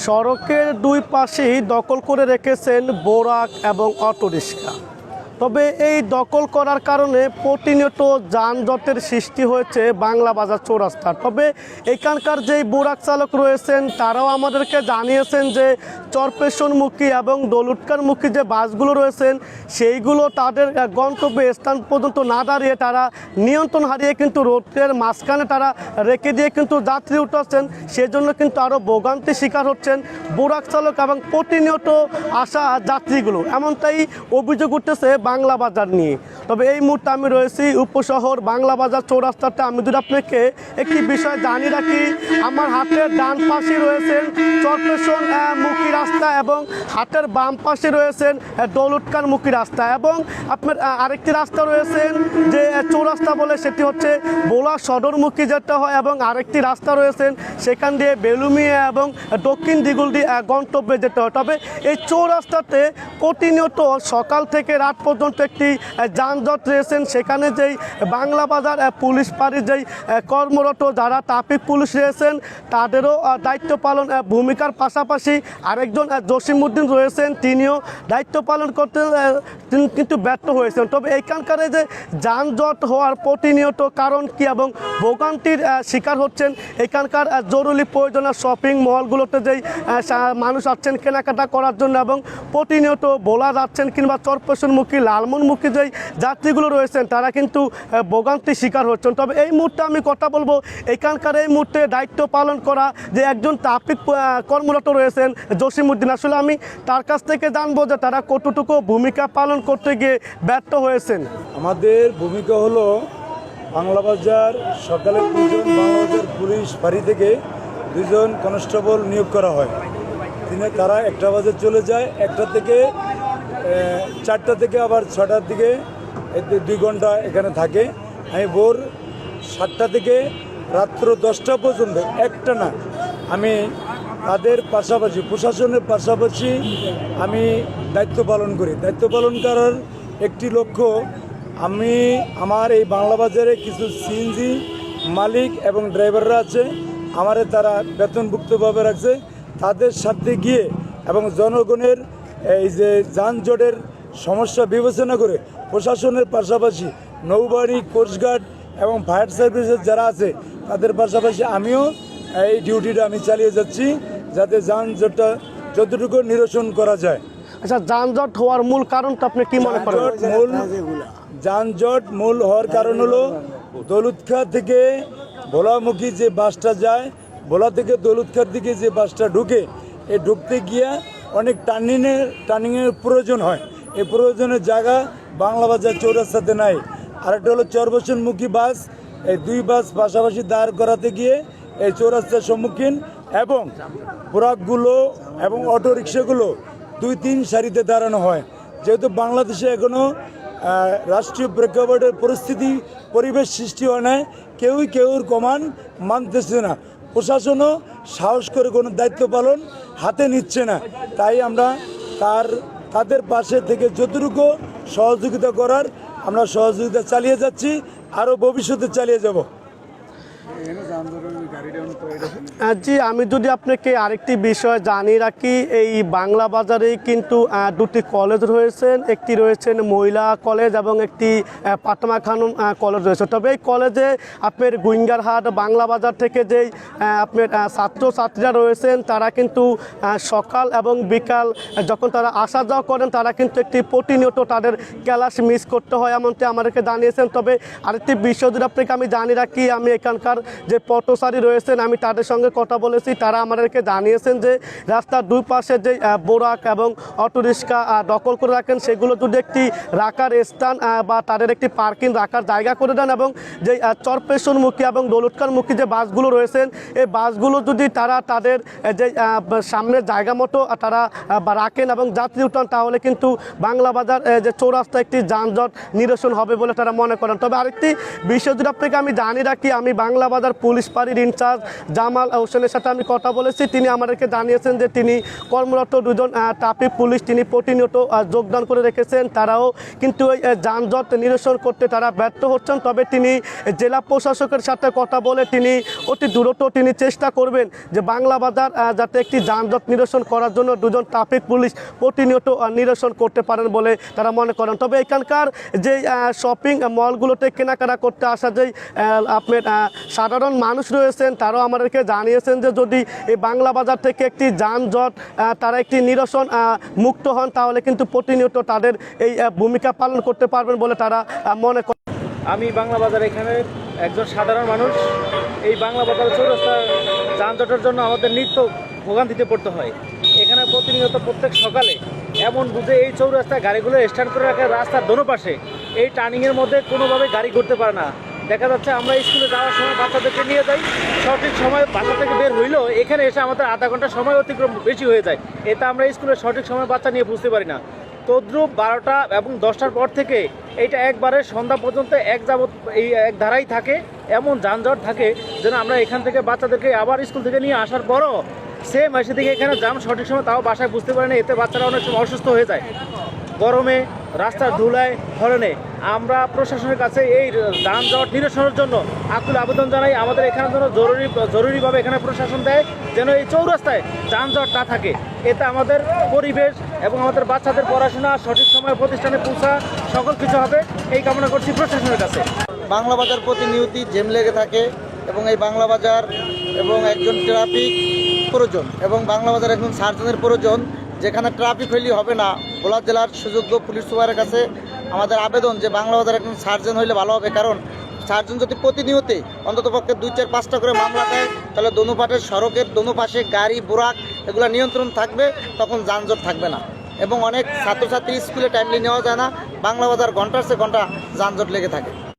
সড়কের দুই পাশেই দখল করে রেখেছেন বোরাক এবং অটোরিক্সা তবে এই দখল করার কারণে প্রতিনিয়ত যানজটের সৃষ্টি হয়েছে বাংলা বাজার চৌরাস্তা। তবে এখানকার যেই বোরাক চালক রয়েছেন, তারাও আমাদেরকে জানিয়েছেন যে চরপেশনমুখী এবং দলুটকারমুখী যে বাসগুলো রয়েছেন, সেইগুলো তাদের গন্তব্য স্থান পর্যন্ত না দাঁড়িয়ে তারা নিয়ন্ত্রণ হারিয়ে কিন্তু রোডের মাঝখানে তারা রেখে দিয়ে কিন্তু যাত্রী উঠাচ্ছেন সেজন্য কিন্তু আরও ভোগান্তির শিকার হচ্ছেন বোরাক চালক এবং প্রতিনিয়ত আসা যাত্রীগুলো। এমনটাই অভিযোগ উঠতেছে বাংলা বাজার নিয়ে। তবে এই মুহূর্তে আমি রয়েছি উপশহর বাংলা বাজার চৌরাস্তাতে। আমি যদি আপনাকে একটি বিষয় জানিয়ে রাখি আমার হাতের ডান পাশে রয়েছেন চরপেশন মুখী রাস্তা এবং হাতের বাম পাশে রয়েছেন দৌলতকার মুখী রাস্তা এবং আপনার আরেকটি রাস্তা রয়েছেন যে চৌরাস্তা বলে সেটি হচ্ছে বোলা সদরমুখী যেতে হয় এবং আরেকটি রাস্তা রয়েছেন সেখান দিয়ে বেলুমিয়া এবং দক্ষিণ দিগুলদি আহ, গন্তব্যে যেতে হয়। তবে এই চৌরাস্তাতে প্রতিনিয়ত সকাল থেকে রাত পর্যন্ত একটি যানজট রয়েছেন, সেখানে যেই বাংলা বাজার পুলিশ পাড়ির যেই কর্মরত যারা ট্রাফিক পুলিশ রয়েছেন, তাদেরও দায়িত্ব পালন ভূমিকার পাশাপাশি আরেকজন জসিমউদ্দিন রয়েছেন, তিনিও দায়িত্ব পালন করতে কিন্তু ব্যর্থ হয়েছেন। তবে এইখানকার যে যানজট হওয়ার প্রতিনিয়ত কারণ কি এবং ভোগান্তির শিকার হচ্ছেন, এখানকার জরুরি প্রয়োজনীয় শপিং মলগুলোতে যেই মানুষ আসছেন কেনাকাটা করার জন্য এবং প্রতিনিয়ত বোলা যাচ্ছেন কিংবা চরপেশনমুখী লালমনমুখী যেই যাত্রীগুলো রয়েছেন, তারা কিন্তু ভোগান্তির শিকার হচ্ছেন। তবে এই মুহূর্তে আমি কথা বলব, এখানকার এই মুহূর্তে দায়িত্ব পালন করা যে একজন ট্রাফিক কর্মরত রয়েছেন, জসিমউদ্দিন। আসলে আমি তার কাছ থেকে জানব যে তারা কতটুকু ভূমিকা পালন করতে গিয়ে ব্যর্থ হয়েছেন। আমাদের ভূমিকা হলো বাংলা বাজার, সকালে দুজন পুলিশ ফাঁড়ি থেকে দুজন কনস্টেবল নিয়োগ করা হয়। তিনি তারা একটা বাজে চলে যায়, একটা থেকে চারটা থেকে আবার ছটার দিকে দুই ঘণ্টা এখানে থাকে। আমি ভোর সাতটা থেকে রাত্র দশটা পর্যন্ত, একটা না, আমি তাদের পাশাপাশি, প্রশাসনের পাশাপাশি আমি দায়িত্ব পালন করি। দায়িত্ব পালন করার একটি লক্ষ্য, আমি আমার এই বাংলা বাজারে কিছু সিএনজি মালিক এবং ড্রাইভাররা আছে, আমারে তারা বেতনভুক্তভাবে রাখছে। তাদের সাথে গিয়ে এবং জনগণের এই যে যানজটের সমস্যা বিবেচনা করে প্রশাসনের পাশাপাশি নৌবাহিনী কোস্টগার্ড এবং ফায়ার সার্ভিসের যারা আছে তাদের পাশাপাশি আমিও এই ডিউটিটা আমি চালিয়ে যাচ্ছি যাতে যানজটটা যতটুকু নিরসন করা যায়। আচ্ছা যানজট হওয়ার মূল কারণটা আপনি কি মনে করেন? যানজট মূল যানজট মূল হওয়ার কারণ হলো দৌলতখা থেকে ভোলামুখী যে বাসটা যায় ভোলা থেকে দৌলতখার দিকে যে বাসটা ঢুকে এ ঢুকতে গিয়া অনেক টার্নিংয়ের টার্নিংয়ের প্রয়োজন হয়। এই প্রয়োজনের জায়গা বাংলা বাজার চৌরাস্তাতে নাই। আরেকটা হলো চরবসনমুখী বাস। এই দুই বাস পাশাপাশি দাঁড় করাতে গিয়ে এই চৌরাস্তার সম্মুখীন এবং প্রোডাক্টগুলো এবং অটো রিক্সাগুলো দুই, তিন সারিতে দাঁড়ানো হয়। যেহেতু বাংলাদেশে এখনও রাষ্ট্রীয় প্রেক্ষাপটের পরিস্থিতি, পরিবেশ সৃষ্টি হয় না কেউই কেউর কমান মানতেছে না। প্রশাসনও সাহস করে কোনো দায়িত্ব পালন হাতে নিচ্ছে না। তাই আমরা তার, তাদের পাশে থেকে যতটুকু সহযোগিতা করার আমরা সহযোগিতা চালিয়ে যাচ্ছি, আরও ভবিষ্যতে চালিয়ে যাব। জি, আমি যদি আপনাকে আরেকটি বিষয় জানিয়ে রাখি, এই বাংলা বাজারে কিন্তু দুটি কলেজ রয়েছেন একটি রয়েছেন মহিলা কলেজ এবং একটি পাতমা খানম কলেজ রয়েছে। তবে এই কলেজে আপনার গুইঙ্গারহাট, বাংলা বাজার থেকে যেই আপনার ছাত্রছাত্রীরা রয়েছেন, তারা কিন্তু সকাল এবং বিকাল যখন তারা আসা যাওয়া করেন, তারা কিন্তু একটি প্রতিনিয়ত তাদের ক্লাস মিস করতে হয়, এমনটি আমাদেরকে জানিয়েছেন। তবে আরেকটি বিষয় যদি আপনাকে আমি জানিয়ে রাখি, আমি এখানকার যে পথচারী রয়েছেন আমি তাদের সঙ্গে কথা বলেছি। তারা আমাদেরকে জানিয়েছেন যে রাস্তার দুই পাশে যে বোরাক এবং অটোরিক্সা দখল করে রাখেন সেগুলো যদি একটি রাখার স্থান বা তাদের একটি পার্কিং রাখার জায়গা করে দেন এবং যে চরপেশনমুখী এবং দৌলতকারমুখী যে বাসগুলো রয়েছেন এই বাসগুলো যদি তারা তাদের যে আহ, সামনের জায়গা মতো তারা রাখেন এবং যাত্রী উঠান তাহলে কিন্তু বাংলা বাজার যে চৌরাস্তা একটি যানজট নিরসন হবে বলে তারা মনে করেন। তবে আরেকটি বিষয় যদি আপনাকে আমি জানি রাখি আমি বাংলা বাংলা বাজার পুলিশ পাড়ির ইনচার্জ জামাল হোসেনের সাথে আমি কথা বলেছি। তিনি আমাদেরকে জানিয়েছেন যে তিনি কর্মরত দুজন ট্রাফিক পুলিশ তিনি প্রতিনিয়ত যোগদান করে রেখেছেন। তারাও কিন্তু ওই যানজট নিরসন করতে তারা ব্যর্থ হচ্ছেন। তবে তিনি জেলা প্রশাসকের সাথে কথা বলে তিনি অতি দ্রুত তিনি চেষ্টা করবেন যে বাংলা বাজার যাতে একটি যানজট নিরসন করার জন্য দুজন ট্রাফিক পুলিশ প্রতিনিয়ত নিরসন করতে পারেন বলে তারা মনে করেন। তবে এখানকার যে শপিং মলগুলোতে কেনাকাটা করতে আসা যেই আপনার সাধারণ মানুষ রয়েছেন, তারাও আমাদেরকে জানিয়েছেন যে যদি এই বাংলা বাজার থেকে একটি যানজট তারা একটি নিরসন মুক্ত হন, তাহলে কিন্তু প্রতিনিয়ত তাদের এই ভূমিকা পালন করতে পারবেন বলে তারা মনে করেন আমি বাংলা বাজার এখানে একজন সাধারণ মানুষ। এই বাংলা বাজার চৌরাস্তা যানজটের জন্য আমাদের নিত্য ভোগান্তিতে পড়তে হয়। এখানে প্রতিনিয়ত প্রত্যেক সকালে এমন বুঝে এই চৌরাস্তায় গাড়িগুলো স্ট্যান্ড করে রাখে, রাস্তার দোনো পাশে। এই টার্নিংয়ের মধ্যে কোনোভাবে গাড়ি ঘুরতে পারে না। দেখা যাচ্ছে আমরা স্কুলে যাওয়ার সময় বাচ্চাদেরকে নিয়ে যাই। সঠিক সময় বাচ্চা থেকে বের হইলেও এখানে এসে আমাদের আধা ঘণ্টা সময় অতিক্রম বেশি হয়ে যায়। এতে আমরা স্কুলে সঠিক সময় বাচ্চা নিয়ে বুঝতে পারি না। তদ্রুপ বারোটা এবং দশটার পর থেকে এটা একবারে সন্ধ্যা পর্যন্ত এক যাবত এই এক ধারাই থাকে, এমন যানজট থাকে যেন আমরা এখান থেকে বাচ্চাদেরকে আবার স্কুল থেকে নিয়ে আসার পরও সেম এসে থেকে এখানে যান সঠিক সময়, তাও বাসায় বুঝতে পারে না, এতে বাচ্চারা অনেক সময় অসুস্থ হয়ে যায়। গরমে, রাস্তার ধুলায় ফলনে আমরা প্রশাসনের কাছে এই যানজট নিরসনের জন্য আকুল আবেদন জানাই। আমাদের এখানে যেন জরুরি, জরুরিভাবে এখানে প্রশাসন দেয়, যেন এই চৌরাস্তায় যানজট না থাকে। এতে আমাদের পরিবেশ এবং আমাদের বাচ্চাদের পড়াশোনা, সঠিক সময়ে প্রতিষ্ঠানে পৌঁছা সকল কিছু হবে এই কামনা করছি প্রশাসনের কাছে। বাংলা বাজার প্রতিনিয়তি জেম লেগে থাকে এবং এই বাংলা বাজার এবং একজন ট্রাফিক প্রয়োজন এবং বাংলা বাজার একজন সার্জনের প্রয়োজন। যেখানে ট্রাফিক হইলে হবে না। ভোলা জেলার সুযোগ্য পুলিশ সুপারের কাছে আমাদের আবেদন যে বাংলা বাজার একজন সার্জন হইলে ভালো হবে, কারণ সার্জন যদি প্রতিনিয়তে অন্তত পক্ষে দুই চার পাঁচটা করে মামলা দেয়, তাহলে দোনো পাটের সড়কের, দোনো পাশে গাড়ি, বোরাক এগুলো নিয়ন্ত্রণ থাকবে, তখন যানজট থাকবে না। এবং অনেক ছাত্রছাত্রী স্কুলে টাইমলি নেওয়া যায় না, বাংলা বাজার ঘণ্টার সে ঘণ্টা যানজট লেগে থাকে।